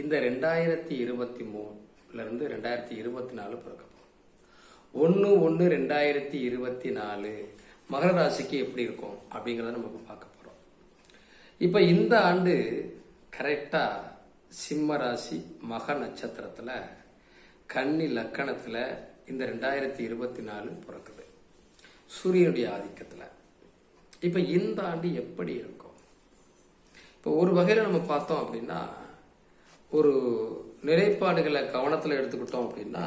இந்த ரெண்டாயிரத்தி இருபத்தி மூணுல இருந்து ரெண்டாயிரத்தி இருபத்தி நாலு பிறக்க ஒன்று ஒன்று ரெண்டாயிரத்தி இருபத்தி நாலு மகர ராசிக்கு எப்படி இருக்கும் அப்படிங்கிறத நம்ம பார்க்க போகிறோம் இப்போ இந்த ஆண்டு கரெக்டாக சிம்ம ராசி மக நட்சத்திரத்தில் கன்னி லக்கணத்தில் இந்த ரெண்டாயிரத்தி இருபத்தி நாலு பிறக்குது. சூரியனுடைய ஆதிக்கத்தில். இப்போ இந்த ஆண்டு எப்படி இருக்கும்? இப்போ ஒரு வகையில் நம்ம பார்த்தோம் அப்படின்னா ஒரு நிலைப்பாடுகளை கவனத்தில் எடுத்துக்கிட்டோம் அப்படின்னா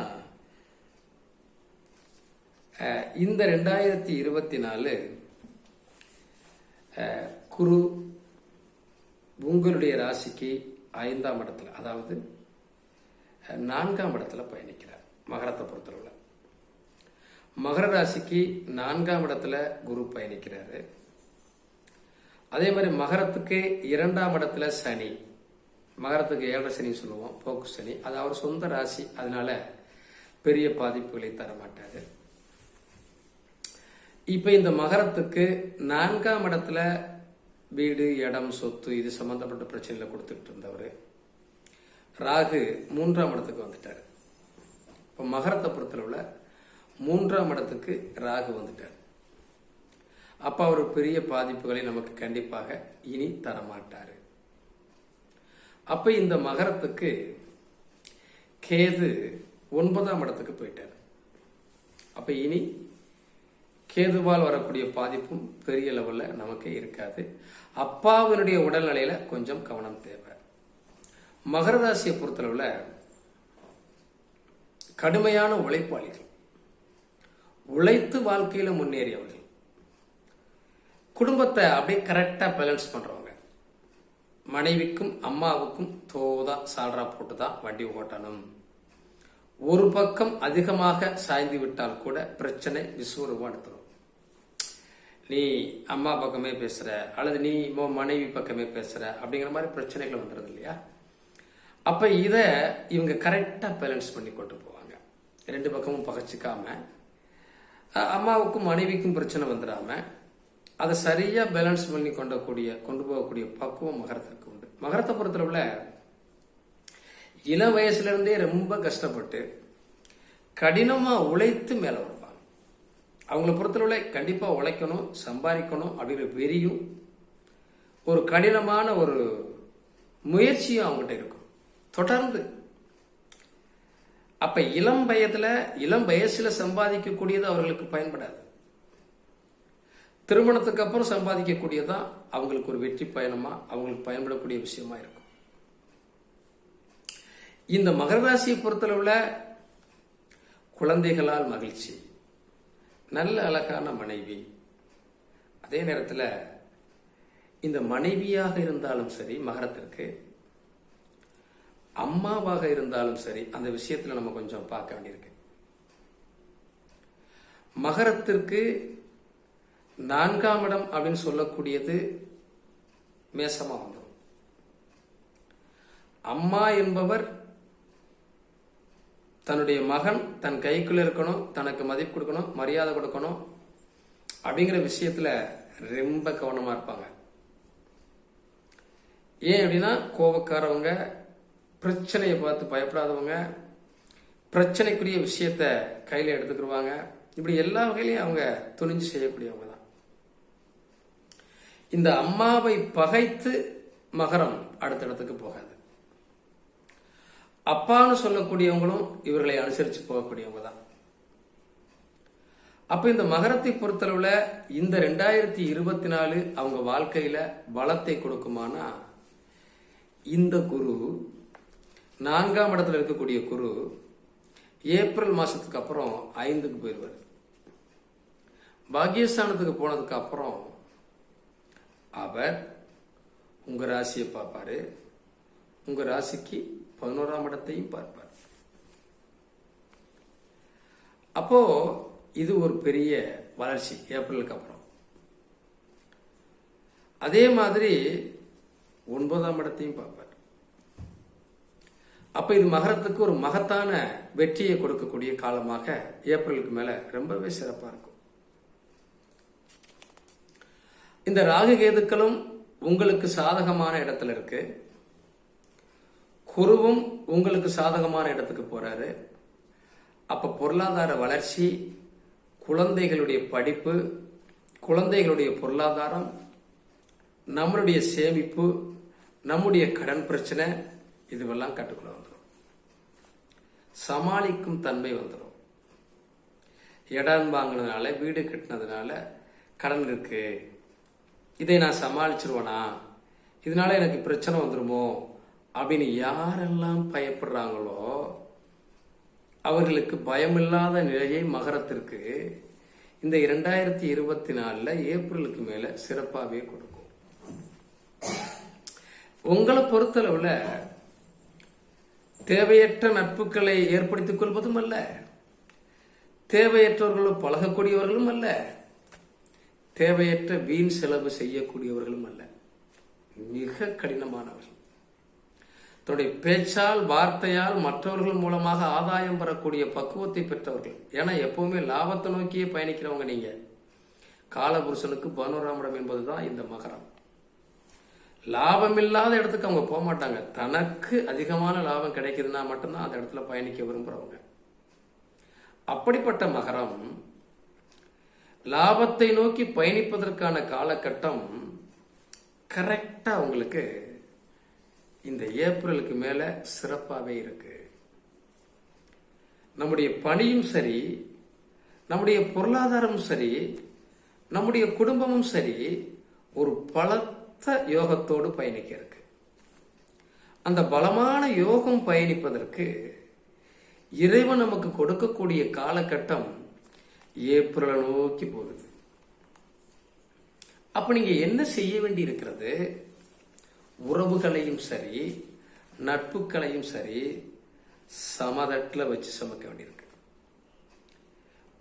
இந்த ரெண்டாயிரத்தி இருபத்தி நாலு குரு உங்களுடைய ராசிக்கு ஐந்தாம் இடத்துல அதாவது நான்காம் இடத்துல பயணிக்கிறார் மகரத்தை பொறுத்தளவில். மகர ராசிக்கு நான்காம் இடத்துல குரு பயணிக்கிறாரு. அதே மாதிரி மகரத்துக்கு இரண்டாம் இடத்துல சனி. மகரத்துக்கு ஏழரை சனி சொல்லுவோம் போக்கு சனி. அது அவர் சொந்த ராசி அதனால பெரிய பாதிப்புகளை தர மாட்டாரு இப்ப இந்த மகரத்துக்கு நான்காம் இடத்துல வீடு இடம் சொத்து இது சம்பந்தப்பட்ட பிரச்சனைகளை கொடுத்துட்டு இருந்தவர். ராகு மூன்றாம் இடத்துக்கு வந்துட்டார். இப்ப மகரத்தை உள்ள மூன்றாம் இடத்துக்கு ராகு வந்துட்டார். அப்ப அவர் பெரிய பாதிப்புகளை நமக்கு கண்டிப்பாக இனி தரமாட்டாரு. அப்ப இந்த மகரத்துக்கு கேது ஒன்பதாம் இடத்துக்கு போயிட்டார். அப்ப இனி கேதுவால் வரக்கூடிய பாதிப்பும் பெரிய லெவலில் நமக்கு இருக்காது. அப்பாவினுடைய உடல்நிலையில கொஞ்சம் கவனம் தேவை. மகர ராசியை பொறுத்தளவுல கடுமையான உழைப்பாளிகள். உழைத்து வாழ்க்கையில முன்னேறியவர்கள். குடும்பத்தை அப்படியே கரெக்டாக பேலன்ஸ் பண்றவங்க. மனைவிக்கும் அம்மாவுக்கும் தோதா சால்ரா போட்டு தான் வண்டி ஓட்டணும். ஒரு பக்கம் அதிகமாக சாய்ந்து விட்டால் கூட பிரச்சனை விஸ்வரூபம் எடுத்துரும். நீ அம்மா பக்கமே பேசுற அல்லது நீ மனைவி பக்கமே பேசுற அப்படிங்கிற மாதிரி பிரச்சனைகள் வந்துடுது இல்லையா? அப்ப இத இவங்க கரெக்டா பேலன்ஸ் பண்ணி கொண்டு போவாங்க. ரெண்டு பக்கமும் பகச்சிக்காம அம்மாவுக்கும் மனைவிக்கும் பிரச்சனை வந்துடாம அதை சரியா பேலன்ஸ் பண்ணி கொண்டக்கூடிய கொண்டு போகக்கூடிய பக்குவம் மகரத்திற்கு உண்டு. மகரத்தை பொறுத்தளவுல இள வயசுல இருந்தே ரொம்ப கஷ்டப்பட்டு கடினமா உழைத்து மேலே வருவாங்க. அவங்கள பொறுத்தளவுல கண்டிப்பாக உழைக்கணும் சம்பாதிக்கணும் அப்படிங்கிற வெறியும் ஒரு கடினமான ஒரு முயற்சியும் அவங்ககிட்ட இருக்கும். தொடர்ந்து. அப்ப இளம் வயதுல இளம் வயசுல சம்பாதிக்கக்கூடியது அவர்களுக்கு பயன்படாது. திருமணத்துக்கு அப்புறம் சம்பாதிக்கக்கூடியதான் அவங்களுக்கு ஒரு வெற்றி பயணமா அவங்களுக்கு பயன்படக்கூடிய விஷயமா இருக்கும். இந்த மகர ராசியை பொறுத்தளவுல குழந்தைகளால் மகிழ்ச்சி நல்ல அழகான மனைவி. அதே நேரத்தில் இந்த மனைவியாக இருந்தாலும் சரி மகரத்திற்கு அம்மாவாக இருந்தாலும் சரி அந்த விஷயத்தில் நம்ம கொஞ்சம் பார்க்க வேண்டியிருக்கு. மகரத்திற்கு நான்காம் இடம் அப்படின்னு சொல்லக்கூடியது மேசமா வந்துடும் அம்மா என்பவர் தன்னுடைய மகன் தன் கைக்குள்ள இருக்கணும் தனக்கு மதிப்பு கொடுக்கணும் மரியாதை கொடுக்கணும் அப்படிங்கிற விஷயத்துல ரொம்ப கவனமா இருப்பாங்க. ஏன் அப்படின்னா கோபக்காரவங்க பிரச்சனையை பார்த்து பயப்படாதவங்க பிரச்சனைக்குரிய விஷயத்த கையில எடுத்துக்கிடுவாங்க இப்படி எல்லா வகையிலையும் அவங்க துணிஞ்சு செய்யக்கூடியவங்க தான் இந்த அம்மாவை பகைத்து மகரம் அடுத்த இடத்துக்கு போகாது. அப்பான்னு சொல்லக்கூடியவங்களும் இவர்களை அனுசரித்து போகக்கூடியவங்க தான். அப்ப இந்த மகரத்தை பொறுத்தளவுல இந்த ரெண்டாயிரத்தி இருபத்தி நாலு அவங்க வாழ்க்கையில பலத்தை கொடுக்குமானா? இந்த குரு நான்காம் இடத்துல இருக்கக்கூடிய குரு ஏப்ரல் மாசத்துக்கு அப்புறம் ஐந்துக்கு போயிடுவார் பாக்கியஸ்தானத்துக்கு போனதுக்கு அப்புறம் அவர் உங்க ராசியை பார்ப்பாரு. உங்க ராசிக்கு பதினோராம் இடத்தையும் பார்ப்பார். அப்போ இது ஒரு பெரிய வளர்ச்சி ஏப்ரலுக்கு அப்புறம். அதே மாதிரி ஒன்பதாம் இடத்தையும் பார்ப்பார். அப்ப இது மகரத்துக்கு ஒரு மகத்தான வெற்றியை கொடுக்கக்கூடிய காலமாக ஏப்ரலுக்கு மேல ரொம்பவே சிறப்பா இருக்கும். இந்த ராகு கேதுக்களும் உங்களுக்கு சாதகமான இடத்துல இருக்கு. குருவும் உங்களுக்கு சாதகமான இடத்துக்கு போறாரு. அப்ப பொருளாதார வளர்ச்சி குழந்தைகளுடைய படிப்பு குழந்தைகளுடைய பொருளாதாரம் நம்மளுடைய சேமிப்பு நம்முடைய கடன் பிரச்சனை இதுவெல்லாம் கட்டுக்குள்ள வந்துடும் சமாளிக்கும் தன்மை வந்துடும் இடம் வாங்கினதுனால வீடு கட்டினதுனால கடன் இருக்கு. இதை நான் சமாளிச்சிருவேனா? இதனால எனக்கு பிரச்சனை வந்துருமோ? அப்படின்னு யாரெல்லாம் பயப்படுறாங்களோ அவர்களுக்கு பயமில்லாத நிலையை மகரத்திற்கு இந்த இரண்டாயிரத்தி இருபத்தி நாலுல ஏப்ரலுக்கு மேல சிறப்பாகவே கொடுக்கும். உங்களை பொறுத்தளவுல தேவையற்ற நட்புகளை ஏற்படுத்திக் கொள்வதும் அல்ல. தேவையற்றவர்களும் பழகக்கூடியவர்களும் அல்ல. தேவையற்ற வீண் செலவு செய்யக்கூடியவர்களும் அல்ல. மிக கடினமானவர்கள். தன்னுடைய பேச்சால் வார்த்தையால் மற்றவர்கள் மூலமாக ஆதாயம் பெறக்கூடிய பக்குவத்தை பெற்றவர்கள். ஏன்னா எப்பவுமே லாபத்தை நோக்கியே பயணிக்கிறவங்க நீங்க. காலபுருஷனுக்கு பதினோராம் இடம் என்பதுதான் இந்த மகரம். லாபம் இல்லாத இடத்துக்கு அவங்க போக மாட்டாங்க. தனக்கு அதிகமான லாபம் கிடைக்குதுன்னா மட்டும்தான் அந்த இடத்துல பயணிக்க விரும்புறவங்க. அப்படிப்பட்ட மகரம் லாபத்தை நோக்கி பயணிப்பதற்கான காலகட்டம் கரெக்டா உங்களுக்கு இந்த ஏப்ரலுக்கு மேல சிறப்பாகவே இருக்கு. நம்முடைய பணியும் சரி நம்முடைய பொருளாதாரமும் சரி நம்முடைய குடும்பமும் சரி ஒரு பலத்த யோகத்தோடு பயணிக்க இருக்கு அந்த பலமான யோகம் பயணிப்பதற்கு இறைவன் நமக்கு கொடுக்கக்கூடிய காலகட்டம் ஏப்ரலை நோக்கி போகுது. அப்ப நீங்க என்ன செய்ய வேண்டி இருக்கிறது உறவுகளையும் சரி நட்புகளையும் சரி சமதட்டில் வச்சு சமைக்க வேண்டியிருக்கு.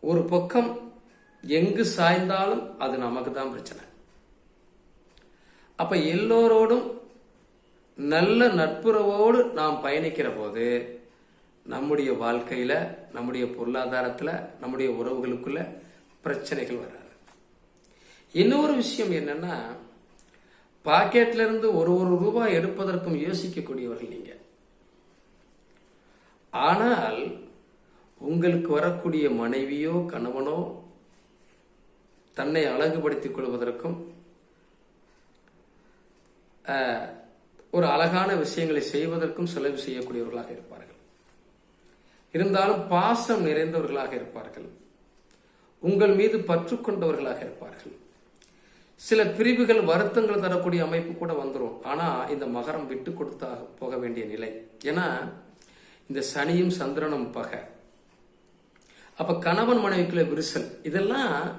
ஒரு பக்கம் எங்கு சாய்ந்தாலும் அது நமக்கு தான் பிரச்சனை. அப்ப எல்லோரோடும் நல்ல நட்புறவோடு நாம் பயணிக்கிற போது நம்முடைய வாழ்க்கையில் நம்முடைய பொருளாதாரத்தில் நம்முடைய உறவுகளுக்குள்ள பிரச்சனைகள் வராது. இன்னொரு விஷயம் என்னன்னா பாக்கெட்ல இருந்து ஒரு ஒரு ரூபாய் எடுப்பதற்கும் யோசிக்கக்கூடியவர்கள் நீங்க. ஆனால் உங்களுக்கு வரக்கூடிய மனைவியோ கணவனோ தன்னை அழகுபடுத்திக் கொள்வதற்கும் ஒரு அழகான விஷயங்களை செய்வதற்கும் செலவு செய்யக்கூடியவர்களாக இருப்பார்கள். இருந்தாலும் பாசம் நிறைந்தவர்களாக இருப்பார்கள். உங்கள் மீது பற்று கொண்டவர்களாக இருப்பார்கள். சில பிரிவுகள் வருத்தங்கள் தரக்கூடிய அமைப்பு கூட வந்துடும் ஆனா இந்த மகரம் விட்டு கொடுத்தா போக வேண்டிய நிலை. ஏன்னா இந்த சனியும் சந்திரனும் பகை. அப்ப கணவன் மனைவிக்குள்ள விரிசல். இதெல்லாம்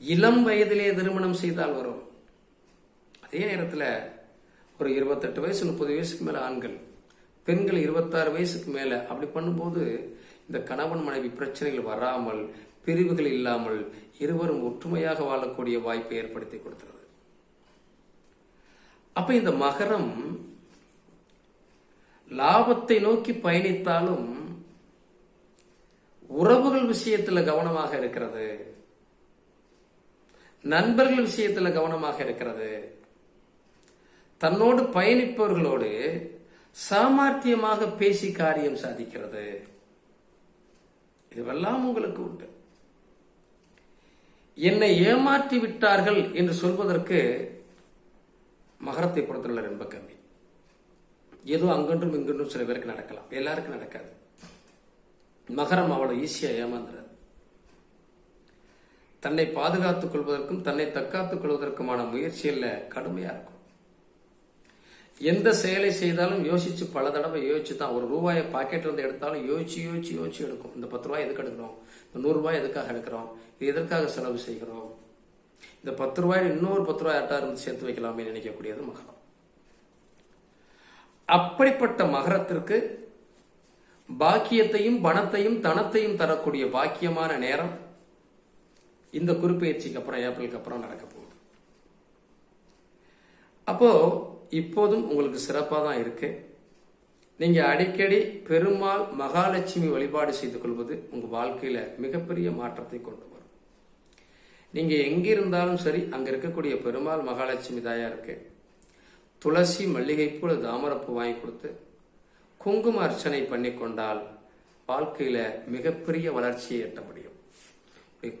இளம் வயதிலே திருமணம் செய்தால் வரும். அதே நேரத்தில் ஒரு இருபத்தெட்டு வயசு முப்பது வயசுக்கு மேல ஆண்கள். பெண்கள் இருபத்தாறு வயசுக்கு மேல அப்படி பண்ணும்போது இந்த கணவன் மனைவி பிரச்சனைகள் வராமல் பிரிவுகள் இல்லாமல் இருவரும் ஒற்றுமையாக வாழக்கூடிய வாய்ப்பை ஏற்படுத்தி கொடுக்கிறது. அப்ப இந்த மகரம் லாபத்தை நோக்கி பயணித்தாலும் உறவுகள் விஷயத்துல கவனமாக இருக்கிறது. நண்பர்கள் விஷயத்துல கவனமாக இருக்கிறது. தன்னோடு பயணிப்பவர்களோடு சாமர்த்தியமாக பேசி காரியம் சாதிக்கிறது. இதுவெல்லாம் உங்களுக்கு உண்டு. என்னை ஏமாற்றி விட்டார்கள் என்று சொல்வதற்கு மகரத்தை பொறுத்துள்ள ரொம்ப கம்மி. ஏதோ அங்கொன்றும் இங்கொன்றும் சில பேருக்கு நடக்கலாம். எல்லாருக்கும் நடக்காது. மகரம் அவ்வளவு ஈஸியாக ஏமாந்துறாது. தன்னை பாதுகாத்துக் கொள்வதற்கும் தன்னை தற்காத்துக் கொள்வதற்குமான முயற்சியில் கடுமையா இருக்கும். எந்த செயலை செய்தாலும் யோசிச்சு பல தடவை யோசிச்சு தான் ஒரு ரூபாயை பாக்கெட்ல இருந்து எடுத்தாலும் யோசிச்சு யோசிச்சு யோசிச்சு எடுக்கும். இந்த பத்து ரூபாய் எதுக்கு எடுக்கிறோம்? இந்த நூறு ரூபாய் எதுக்காக எடுக்கிறோம்? இது எதற்காக செலவு செய்கிறோம்? இந்த பத்து ரூபாய் இன்னொரு பத்து ரூபாய் அட்டா இருந்து சேர்த்து வைக்கலாமே நினைக்கக்கூடியது மகரம். அப்படிப்பட்ட மகரத்திற்கு பாக்கியத்தையும் பணத்தையும் தனத்தையும் தரக்கூடிய பாக்கியமான நேரம் இந்த குறிப்பெயர்ச்சிக்கு அப்புறம் ஏப்ரலுக்கு அப்புறம் நடக்க போகுது. அப்போ இப்போதும் உங்களுக்கு சிறப்பாக தான் இருக்கு. நீங்கள் அடிக்கடி பெருமாள் மகாலட்சுமி வழிபாடு செய்து கொள்வது உங்கள் வாழ்க்கையில் மிகப்பெரிய மாற்றத்தை கொண்டு வரும். நீங்கள் எங்கே இருந்தாலும் சரி அங்கே இருக்கக்கூடிய பெருமாள் மகாலட்சுமி தாயாருக்கு துளசி மல்லிகைப்பூ அல்லது தாமரப்பூ வாங்கி கொடுத்து குங்கும அர்ச்சனை பண்ணி கொண்டால் வாழ்க்கையில் மிகப்பெரிய வளர்ச்சியை எட்ட முடியும்.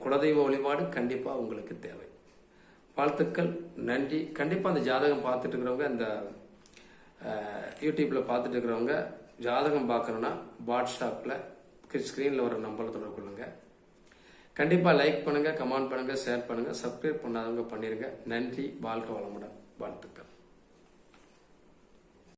குலதெய்வ வழிபாடு கண்டிப்பாக உங்களுக்கு தேவை. வாழ்த்துக்கள் நன்றி. கண்டிப்பாக அந்த ஜாதகம் பார்த்துட்டு இருக்கிறவங்க அந்த யூடியூப்பில் பார்த்துட்டு இருக்கிறவங்க ஜாதகம் பார்க்கணுன்னா வாட்ஸ்அப்பில் ஸ்க்ரீனில் வர நம்பரில் தொடர்பு கொள்ளுங்க. கண்டிப்பாக லைக் பண்ணுங்கள் கமெண்ட் பண்ணுங்கள் ஷேர் பண்ணுங்கள் சப்ஸ்கிரைப் பண்ணாதவங்க பண்ணிடுங்க நன்றி வாழ்க வளமுடன். வாழ்த்துக்கள்.